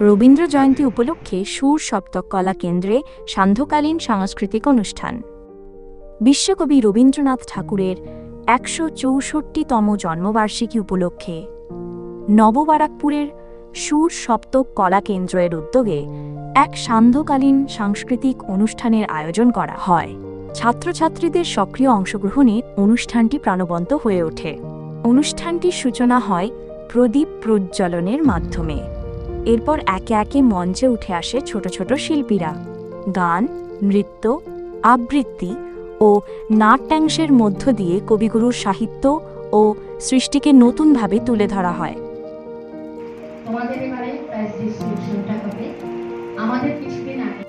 রবীন্দ্র জয়ন্তী উপলক্ষে সুর সপ্তক কলা কেন্দ্রে সান্ধ্যকালীন সাংস্কৃতিক অনুষ্ঠান। বিশ্বকবি রবীন্দ্রনাথ ঠাকুরের একশো চৌষট্টিতম জন্মবার্ষিকী উপলক্ষে নববারাকপুরের সুর সপ্তক কলা কেন্দ্রের উদ্যোগে এক সান্ধ্যকালীন সাংস্কৃতিক অনুষ্ঠানের আয়োজন করা হয়। ছাত্রছাত্রীদের সক্রিয় অংশগ্রহণে অনুষ্ঠানটি প্রাণবন্ত হয়ে ওঠে। অনুষ্ঠানটির সূচনা হয় প্রদীপ প্রজ্বলনের মাধ্যমে। এরপর একে একে মঞ্চে উঠে আসে ছোট ছোট শিল্পীরা। গান, নৃত্য, আবৃত্তি ও নাট্যাংশের মধ্য দিয়ে কবিগুরুর সাহিত্য ও সৃষ্টিকে নতুনভাবে তুলে ধরা হয়। আমাদের কিছুদিন আগে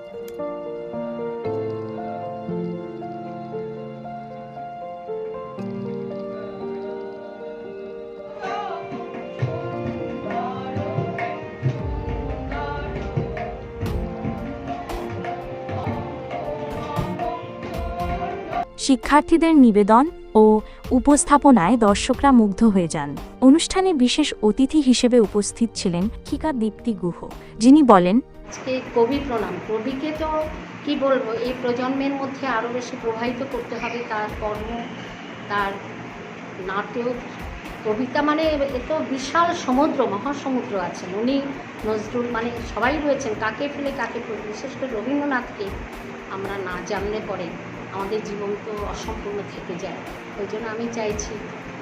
শিক্ষার্থীদের নিবেদন ও উপস্থাপনায় দর্শকরা মুগ্ধ হয়ে যান। অনুষ্ঠানে বিশেষ অতিথি হিসেবে উপস্থিত ছিলেন শিক্ষিকা দীপ্তি গুহ, যিনি বলেন কবি প্রণাম। কবিকে তো কি বলব, এই প্রজন্মের মধ্যে আরও বেশি প্রবাহিত করতে হবে তার কর্ম, তার নাটক, কবিতা মানে এ তো বিশাল সমুদ্র, মহাসমুদ্র আছেন উনি নজরুল মানে সবাই রয়েছেন, কাকে ফেলে কাকে বিশেষ করে রবীন্দ্রনাথকে আমরা না জানলে পরে আমাদের জীবন তো অসম্পূর্ণ থেকে যায়। ওই জন্য আমি চাইছি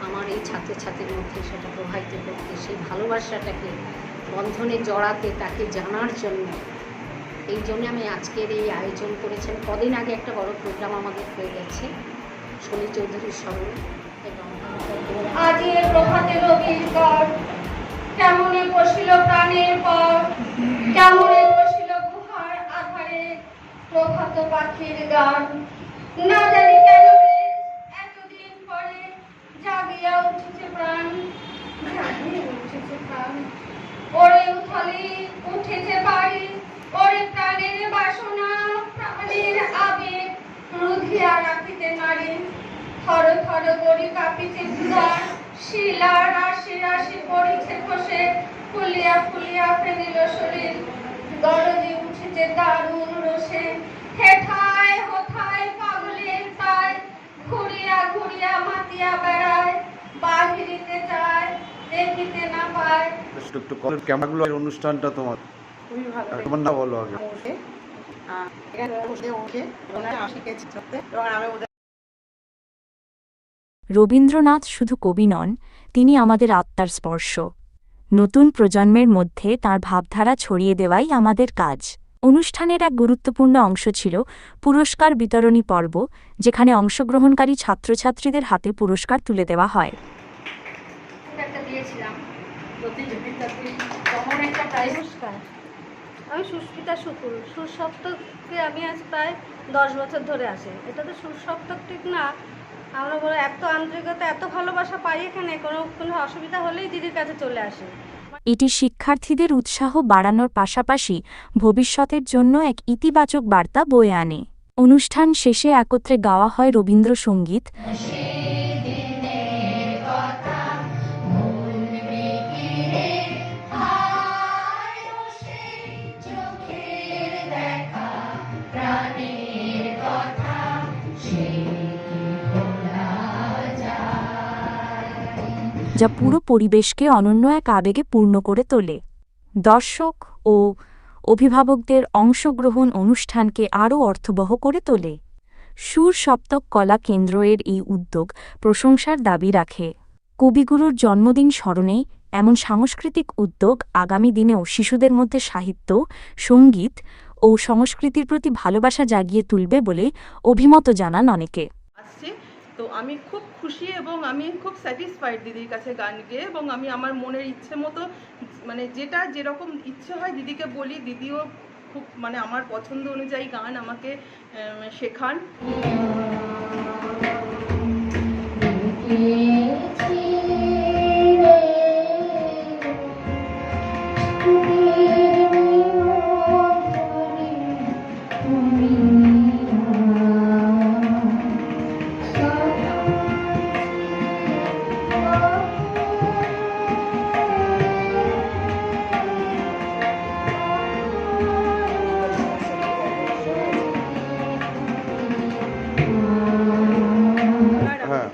আমার এই ছাত্রছাত্রীর মধ্যে সেটা প্রবাহিত করতে, সেই ভালোবাসাটাকে বন্ধনে জড়াতে, তাকে জানার জন্য। এই জন্য আমি আজকের এই আয়োজন করেছেন। কদিন আগে একটা বড় প্রোগ্রাম আমাদের হয়ে গেছে, শনি চৌধুরীর স্মরণে এবং বসিল বসিল প্রভাত পাখির গান। না জানি কেন এতদিন পরে জাগিয়া উঠেছে প্রাণ, জাগিয়া উঠেছে প্রাণ। ওরে উথলি উঠেছে বাড়ি, ওরে প্রাণের বাসনা, প্রাণের আবেগ রুধিয়া রাখিতে নারী থর থর গড়ি কাঁপিছে হৃদয় শিলা রাশি রাশি পড়িছে খসে, ফুলিয়া ফুলিয়া ফেনিল শরীর। দরজে উঠেছে দারুণ রসে। হেঠায় হোথায় পাগলের চায় দেখিতে না পায়। একটু একটু অনুষ্ঠানটা তোমার। খুবই ভালো। তোমার না বলো আগে। রবীন্দ্রনাথ শুধু কবি নন তিনি আমাদের আত্মার স্পর্শ। নতুন প্রজন্মের মধ্যে তার ভাবধারা ছড়িয়ে দেওয়াই আমাদের কাজ। অনুষ্ঠানের এক গুরুত্বপূর্ণ অংশ ছিল পুরস্কার বিতরণী পর্ব যেখানে অংশগ্রহণকারী ছাত্রছাত্রীদের হাতে পুরস্কার তুলে দেওয়া হয়। আমি সুস্মিতা শুকুর। সুসপ্তকে আমি আজ প্রায় দশ বছর ধরে আসি। এটা তো সুসপ্তক ঠিক না। আমরা বলো এত আন্তরিকতা এত ভালোবাসা পাই এখানে কোনো কোনো অসুবিধা হলেই দিদির কাছে চলে আসে। এটি শিক্ষার্থীদের উৎসাহ বাড়ানোর পাশাপাশি ভবিষ্যতের জন্য এক ইতিবাচক বার্তা বয়ে আনে। অনুষ্ঠান শেষে একত্রে গাওয়া হয় রবীন্দ্রসঙ্গীত। যা পুরো পরিবেশকে অনন্য এক আবেগে পূর্ণ করে তোলে। দর্শক ও অভিভাবকদের অংশগ্রহণ অনুষ্ঠানকে আরও অর্থবহ করে তোলে। সুর সপ্তক কলা কেন্দ্র এর এই উদ্যোগ প্রশংসার দাবি রাখে। কবিগুরুর জন্মদিন স্মরণে এমন সাংস্কৃতিক উদ্যোগ আগামী দিনেও শিশুদের মধ্যে সাহিত্য, সংগীত ও সংস্কৃতির প্রতি ভালোবাসা জাগিয়ে তুলবে বলে অভিমত জানান অনেকে। তো আমি খুব খুশি এবং আমি খুব স্যাটিসফাইড দিদির কাছে গান গেয়ে এবং আমি আমার মনের ইচ্ছে মতো মানে যেটা যেরকম ইচ্ছে হয় দিদিকে বলি, দিদিও খুব মানে আমার পছন্দ অনুযায়ী গান আমাকে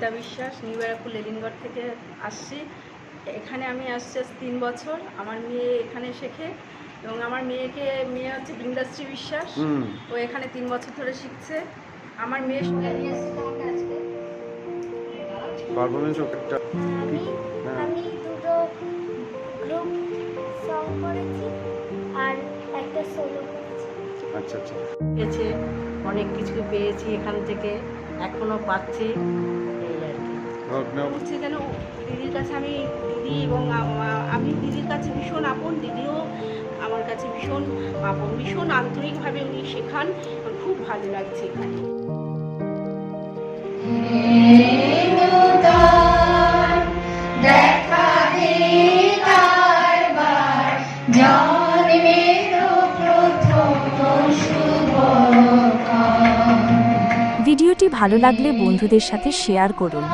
আহ, শেখান থেকে আসছি। এখানে আমি আসছি আজ তিন বছর। আমার মেয়ে এখানে শেখে এবং আমার মেয়েকে মেয়ে হচ্ছে বৃন্দাশ্রী বিশ্বাস। হুম। ও এখানে তিন বছর ধরে শিখছে। আমার মেয়ে সঙ্গে নিয়ে এসেছি তোমাকে আজকে। পারফরমেন্স একটা আমি হ্যাঁ। আমি দুটো গ্রুপ সং করেছি আর একটা সোলো করেছি। আচ্ছা আচ্ছা। পেয়েছে অনেক কিছু পেয়েছি এখান থেকে। এখনও পাচ্ছে এই আর কি। হচ্ছে যেন দিদির কাছে আমি দিদি এবং আমি দিদির কাছে ভীষণ আপন দিদিও আমার কাছে ভীষণ আপন ভীষণ আন্তরিকভাবে উনি শেখান। খুব ভালো লাগছে এখানে। ভালো লাগলে বন্ধুদের সাথে শেয়ার করুন।